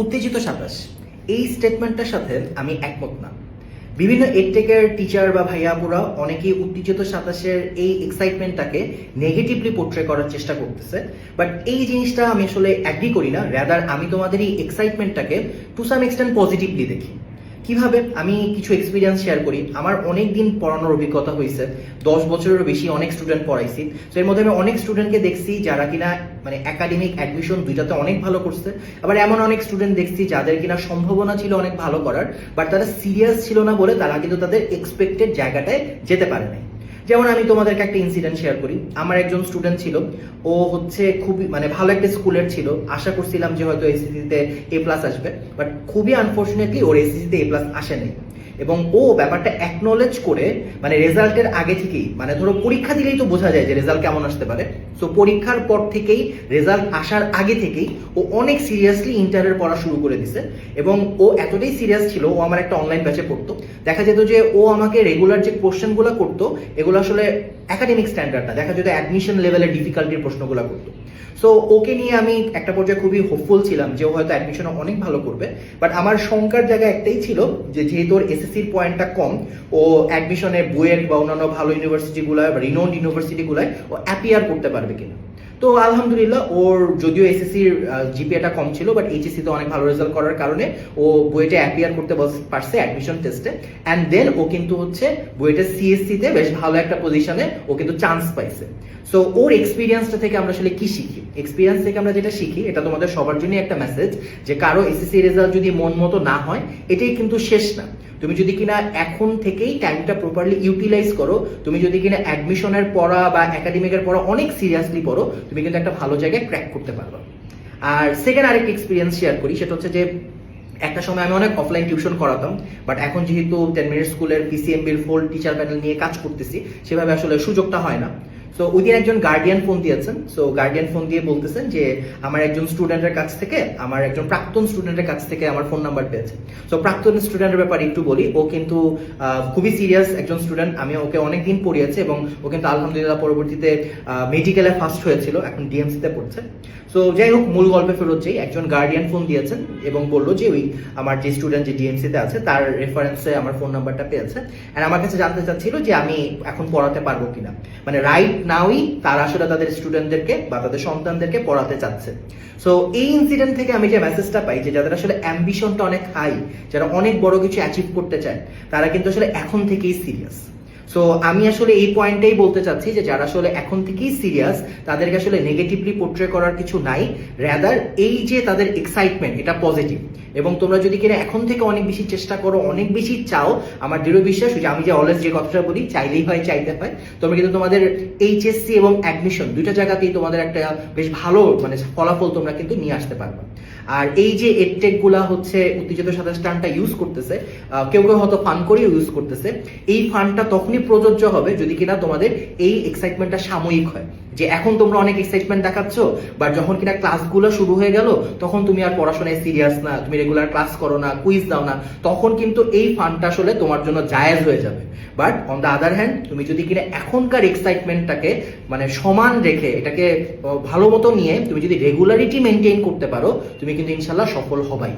উত্তেজিত সাতাশ এই স্টেটমেন্টটার সাথে আমি একমত না। বিভিন্ন এডটেকের টিচার বা ভাইয়া ভাইয়াপুরা অনেকেই উত্তেজিত সাতাশের এই এক্সাইটমেন্টটাকে নেগেটিভলি পোর্ট্রে করার চেষ্টা করতেছে। বাট এই জিনিসটা আমি আসলে অ্যাগ্রি করি না। র্যাদার আমি তোমাদের এই এক্সাইটমেন্টটাকে টু সাম এক্সটেন্ট পজিটিভলি দেখি। কীভাবে আমি কিছু এক্সপিরিয়েন্স শেয়ার করি? আমার অনেক দিন পড়ানোর অভিজ্ঞতা হয়েছে। দশ বছরেরও বেশি অনেক স্টুডেন্ট পড়াইছি। তো এর মধ্যে আমি অনেক স্টুডেন্টকে দেখছি যারা কিনা মানে একাডেমিক অ্যাডমিশন দুইটাতে অনেক ভালো করছে। আবার এমন অনেক স্টুডেন্ট দেখছি যাদের কিনা সম্ভাবনা ছিল অনেক ভালো করার বাট তারা সিরিয়াস ছিল না বলে তারা কিন্তু তাদের এক্সপেক্টেড জায়গাটায় যেতে পারে নাই। যেমন আমি তোমাদেরকে একটা ইনসিডেন্ট শেয়ার করি। আমার একজন স্টুডেন্ট ছিল। ও হচ্ছে খুবই মানে ভালো একটা স্কুলের ছিল। আশা করছিলাম যে হয়তো এসিসিতে এ প্লাস আসবে। বাট খুবই আনফর্চুনেটলি ওর এসিসিতে এ প্লাস আসেনি। এবং ও ব্যাপারটা অ্যাকনোলেজ করে মানে রেজাল্টের আগে থেকেই মানে ধরো পরীক্ষা দিলেই তো বোঝা যায় যে রেজাল্ট কেমন আসতে পারে। সো পরীক্ষার পর থেকেই রেজাল্ট আসার আগে থেকেই, ও অনেক সিরিয়াসলি ইন্টারের পড়া শুরু করে দিছে। এবং ও এতটাই সিরিয়াস ছিল, ও আমার একটা অনলাইন ব্যাচে পড়তো। দেখা যেত যে ও আমাকে রেগুলার যে কোশ্চেনগুলো করতো, এগুলো আসলে একাডেমিক স্ট্যান্ডার্ড না, দেখা যেত অ্যাডমিশন লেভেলের ডিফিকাল্টির প্রশ্নগুলো করতো। সো ওকে নিয়ে আমি একটা পর্যায়ে খুবই হোপফুল ছিলাম যে ও হয়তো অ্যাডমিশনে অনেক ভালো করবে। বাট আমার শঙ্কার জায়গা একটাই ছিল যে যেহেতু ওর এসএসসির পয়েন্টটা কম। ও অ্যাডমিশনে বুয়েট বা অন্যান্য ভালো ইউনিভার্সিটিগুলোয় বা রিনোন্ড ইউনিভার্সিটিগুলোয় ও অ্যাপিয়ার করতে পারবে কিনা। তো আলহামদুলিল্লাহ, ওর যদিও এসএসসির জিপিএটা কম ছিল বাট এইচএসসি তে অনেক ভালো রেজাল্ট করার কারণে ও বুয়েটে অ্যাপিয়ার করতে পারছে অ্যাডমিশন টেস্টে অ্যান্ড দেন ও কিন্তু হচ্ছে বুয়েটে সিএসসি তে বেশ ভালো একটা পজিশনে ও কিন্তু চান্স পাইছে। সো ওর এক্সপিরিয়েন্সটা থেকে আমরা আসলে কি শিখি? এক্সপিরিয়েন্স থেকে আমরা যেটা শিখি, এটা তোমাদের সবার জন্যই একটা মেসেজ যে কারও এসএসসি রেজাল্ট যদি মন মতো না হয়, এটাই কিন্তু শেষ না। তুমি যদি কিনা এখন থেকেই টাইমটা প্রপারলি ইউটিলাইজ করো, তুমি যদি কিনা অ্যাডমিশনের পড়া বা একাডেমিকের পড়া অনেক সিরিয়াসলি পড়ো, তুমি কিন্তু একটা ভালো জায়গায় ক্র্যাক করতে পারবে। আর সেকেন্ড আরেকটা এক্সপিরিয়েন্স শেয়ার করি, সেটা হচ্ছে যে একটা সময় আমি অনেক অফলাইন টিউশন করাতাম বাট এখন যেহেতু টেন মিনিট স্কুলের পিসিএমবির ফুল টিচার প্যানেল নিয়ে কাজ করতেছি, সেভাবে আসলে সুযোগটা হয় না। সো ওই দিন একজন গার্ডিয়ান ফোন দিয়েছেন। সো গার্ডিয়ান ফোন দিয়ে বলতেছেন যে, আমার একজন স্টুডেন্টের কাছ থেকে, আমার একজন প্রাক্তন স্টুডেন্টের কাছ থেকে আমার ফোন নাম্বার পেয়েছে। সো প্রাক্তন স্টুডেন্টের ব্যাপারে একটু বলি। ও কিন্তু খুবই সিরিয়াস একজন স্টুডেন্ট আমি ওকে অনেক দিন পড়িয়েছি এবং ও কিন্তু আলহামদুলিল্লাহ পরবর্তীতে মেডিকেলে ফার্স্ট হয়েছিল, এখন ডিএমসিতে পড়ছে। সো যাই হোক, মূল গল্পে ফেরত যাই। একজন গার্ডিয়ান ফোন দিয়েছেন এবং বলল যে, ওই আমার যে স্টুডেন্ট যে ডিএমসিতে আছে, তার রেফারেন্সে আমার ফোন নাম্বারটা পেয়েছে। আর আমার কাছে জানতে চাচ্ছিল যে, আমি এখন পড়াতে পারব কিনা? মানে রাইট নাওই তারা আসলে তাদের স্টুডেন্টদেরকে বা তাদের সন্তানদেরকে পড়াতে চাচ্ছে। সো এই ইনসিডেন্ট থেকে আমি যে মেসেজটা পাই যে যাদের আসলে অ্যাম্বিশনটা অনেক হাই যারা অনেক বড় কিছু অ্যাচিভ করতে চায়, তারা কিন্তু আসলে এখন থেকেই সিরিয়াস সো আমি আসলে এই পয়েন্টটাই বলতে চাচ্ছি যে যারা আসলে এখন থেকেই সিরিয়াস তাদেরকে আসলে নেগেটিভলি পোর্ট্রে করার কিছু নাই। র্যাদার এই যে তাদের এক্সাইটমেন্ট এটা পজিটিভ এবং তোমরা যদি কিনা এখন থেকে অনেক বেশি চেষ্টা করো, অনেক বেশি চাও, আমার দৃঢ় বিশ্বাস যে আমি যে অলওয়েজ যে কথাটা বলি, চাইলেই হয়, চাইতে হয়, তোমরা কিন্তু তোমাদের এইচএসসি এবং অ্যাডমিশন দুইটা জায়গাতেই তোমাদের একটা বেশ ভালো মানে ফলাফল তোমরা কিন্তু নিয়ে আসতে পারবে। আর এই যে এডটেকগুলা হচ্ছে উত্তেজিত সাতাশ টানটা ইউজ করতেছে কেউ কেউ হয়তো ফান করেও ইউজ করতেছে, এই ফান্ডটা তখনই প্রযোজ্য হবে যদি কিনা তোমাদের এই এক্সাইটমেন্টটা সাময়িক হয়। যে এখন তোমরা অনেক এক্সাইটমেন্ট দেখাচ্ছ বা যখন কিনা ক্লাসগুলো শুরু হয়ে গেল, তখন তুমি আর পড়াশোনায় সিরিয়াস না, তুমি রেগুলার ক্লাস করো না কুইজ দাও না, তখন কিন্তু এই ফান্ডটা আসলে তোমার জন্য জায়েজ হয়ে যাবে। But on the other hand তুমি যদি কিনা এখনকার এক্সাইটমেন্টটাকে মানে সমান রেখে, এটাকে ভালো মতো নিয়ে তুমি যদি রেগুলারিটি মেনটেন করতে পারো, তুমি কিন্তু ইনশাল্লাহ সফল হবাই।